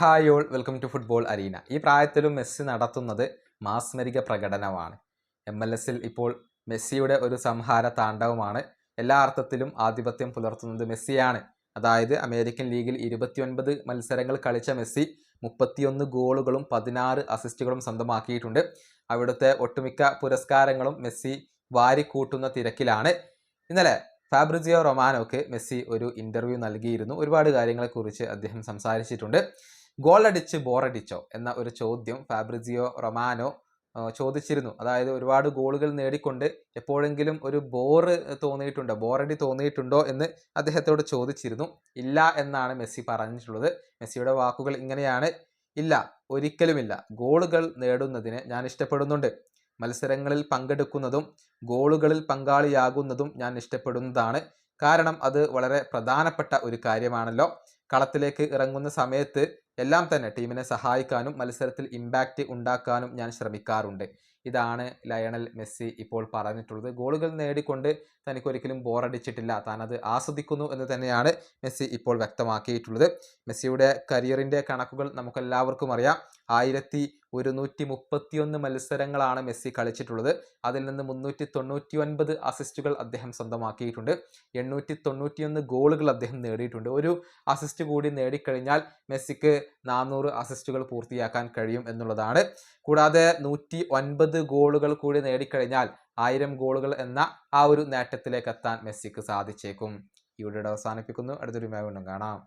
Hi all welcome to football arena ഈ പ്രായത്തിലും Messi നടത്തുന്നത് മാസ്മരിക പ്രകടനമാണ്. എം എൽ എസിൽ ഇപ്പോൾ മെസ്സിയുടെ ഒരു സംഹാര താണ്ഡവമാണ്. എല്ലാ അർത്ഥത്തിലും ആധിപത്യം പുലർത്തുന്നത് മെസ്സിയാണ്. അതായത് അമേരിക്കൻ ലീഗിൽ ഇരുപത്തിയൊൻപത് മത്സരങ്ങൾ കളിച്ച മെസ്സി മുപ്പത്തിയൊന്ന് ഗോളുകളും പതിനാറ് അസിസ്റ്റുകളും സ്വന്തമാക്കിയിട്ടുണ്ട്. അവിടുത്തെ ഒട്ടുമിക്ക പുരസ്കാരങ്ങളും മെസ്സി വാരിക്കൂട്ടുന്ന തിരക്കിലാണ്. ഇന്നലെ ഫാബ്രിസിയോ റൊമാനോക്ക് മെസ്സി ഒരു ഇന്റർവ്യൂ നൽകിയിരുന്നു. ഒരുപാട് കാര്യങ്ങളെക്കുറിച്ച് അദ്ദേഹം സംസാരിച്ചിട്ടുണ്ട്. ഗോൾ അടിച്ച് ബോറടിച്ചോ എന്ന ഒരു ചോദ്യം ഫാബ്രിസിയോ റൊമാനോ ചോദിച്ചിരുന്നു. അതായത് ഒരുപാട് ഗോളുകൾ നേടിക്കൊണ്ട് എപ്പോഴെങ്കിലും ഒരു ബോറ് തോന്നിയിട്ടുണ്ടോ ബോറടി തോന്നിയിട്ടുണ്ടോ എന്ന് അദ്ദേഹത്തോട് ചോദിച്ചിരുന്നു. ഇല്ല എന്നാണ് മെസ്സി പറഞ്ഞിട്ടുള്ളത്. മെസ്സിയുടെ വാക്കുകൾ ഇങ്ങനെയാണ്. ഇല്ല ഒരിക്കലുമില്ല. ഗോളുകൾ നേടുന്നതിന് ഞാൻ ഇഷ്ടപ്പെടുന്നുണ്ട്. മത്സരങ്ങളിൽ പങ്കെടുക്കുന്നതും ഗോളുകളിൽ പങ്കാളിയാകുന്നതും ഞാൻ ഇഷ്ടപ്പെടുന്നതാണ്. കാരണം അത് വളരെ പ്രധാനപ്പെട്ട ഒരു കാര്യമാണല്ലോ. കളത്തിലേക്ക് ഇറങ്ങുന്ന സമയത്ത് എല്ലാം തന്നെ ടീമിനെ സഹായിക്കാനും മത്സരത്തിൽ ഇമ്പാക്റ്റ് ഉണ്ടാക്കാനും ഞാൻ ശ്രമിക്കാറുണ്ട്. ഇതാണ് ലയണൽ മെസ്സി ഇപ്പോൾ പറഞ്ഞിട്ടുള്ളത്. ഗോളുകൾ നേടിക്കൊണ്ട് തനിക്കൊരിക്കലും ബോറടിച്ചിട്ടില്ല. താൻ അത് ആസ്വദിക്കുന്നു എന്ന് തന്നെയാണ് മെസ്സി ഇപ്പോൾ വ്യക്തമാക്കിയിട്ടുള്ളത്. മെസ്സിയുടെ കരിയറിന്റെ കണക്കുകൾ നമുക്കെല്ലാവർക്കും അറിയാം. ആയിരത്തി ഒരുന്നൂറ്റി മുപ്പത്തിയൊന്ന് മത്സരങ്ങളാണ് മെസ്സി കളിച്ചിട്ടുള്ളത്. അതിൽ നിന്ന് മുന്നൂറ്റി തൊണ്ണൂറ്റി ഒൻപത് അസിസ്റ്റുകൾ അദ്ദേഹം സ്വന്തമാക്കിയിട്ടുണ്ട്. എണ്ണൂറ്റി തൊണ്ണൂറ്റിയൊന്ന് ഗോളുകൾ അദ്ദേഹം നേടിയിട്ടുണ്ട്. ഒരു അസിസ്റ്റ് കൂടി നേടിക്കഴിഞ്ഞാൽ മെസ്സിക്ക് നാനൂറ് അസിസ്റ്റുകൾ പൂർത്തിയാക്കാൻ കഴിയും എന്നുള്ളതാണ്. കൂടാതെ നൂറ്റി ഒൻപത് ഗോളുകൾ കൂടി നേടിക്കഴിഞ്ഞാൽ ആയിരം ഗോളുകൾ എന്ന ആ ഒരു നേട്ടത്തിലേക്ക് എത്താൻ മെസ്സിക്ക് സാധിച്ചേക്കും. ഈ വീഡിയോ അവസാനിപ്പിക്കുന്നു. അടുത്തൊരു വീണ്ടും കാണാം.